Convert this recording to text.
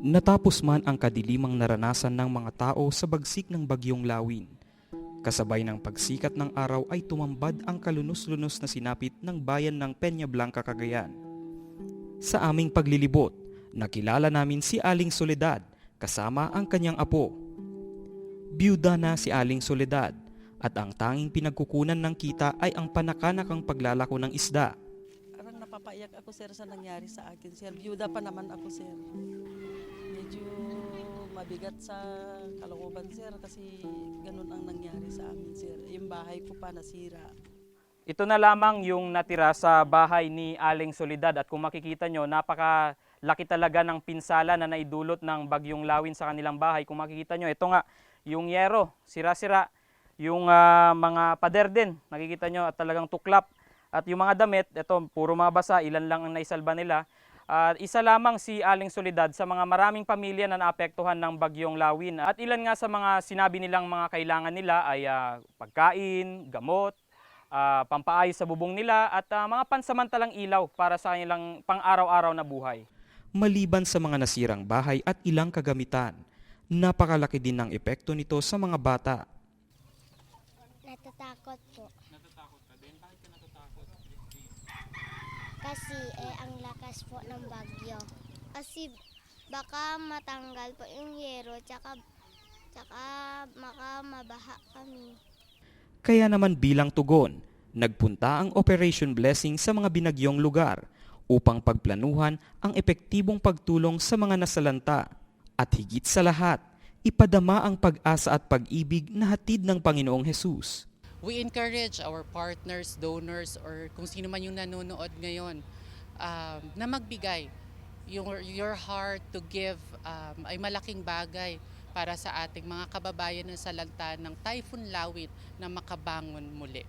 Natapos man ang kadilimang naranasan ng mga tao sa bagsik ng bagyong lawin. Kasabay ng pagsikat ng araw ay tumambad ang kalunos-lunos na sinapit ng bayan ng Peña Blanca, Cagayan. Sa aming paglilibot, nakilala namin si Aling Soledad kasama ang kanyang apo. Byuda na si Aling Soledad at ang tanging pinagkukunan ng kita ay ang panakanakang paglalako ng isda. Parang napapaiyak ako sir sa nangyari sa akin sir. Byuda pa naman ako sir. Mabigat sa kalooban sir kasi ganun ang nangyari sa amin sir. Yung bahay ko pa nasira. Ito na lamang yung natira sa bahay ni Aling Solidad at kung makikita nyo, napakalaki talaga ng pinsala na naidulot ng bagyong lawin sa kanilang bahay. Kung makikita nyo, ito nga, yung yero, sira-sira, yung ah, mga pader din, nakikita nyo at talagang tuklap. At yung mga damit, ito, puro mga basa, ilan lang ang naisalba nila. At isa lamang si Aling Solidad sa mga maraming pamilya na naapektuhan ng bagyong lawin. At ilan nga sa mga sinabi nilang mga kailangan nila ay ah, pagkain, gamot, ah, pampaayos sa bubong nila at ah, mga pansamantalang ilaw para sa kanilang pang-araw-araw na buhay. Maliban sa mga nasirang bahay at ilang kagamitan, napakalaki din ng epekto nito sa mga bata. Natatakot po. Kasi eh, ang lakas po ng bagyo. Kasi baka matanggal po yung yero, tsaka, tsaka maka mabaha kami. Kaya naman bilang tugon, nagpunta ang Operation Blessing sa mga binagyong lugar upang pagplanuhan ang epektibong pagtulong sa mga nasalanta at higit sa lahat, ipadama ang pag-asa at pag-ibig na hatid ng Panginoong Hesus. We encourage our partners, donors, or kung sino man yung nanonood ngayon um, na magbigay. Your, your heart to give um, ay malaking bagay para sa ating mga kababayan na salanta ng Typhoon Lawit na makabangon muli.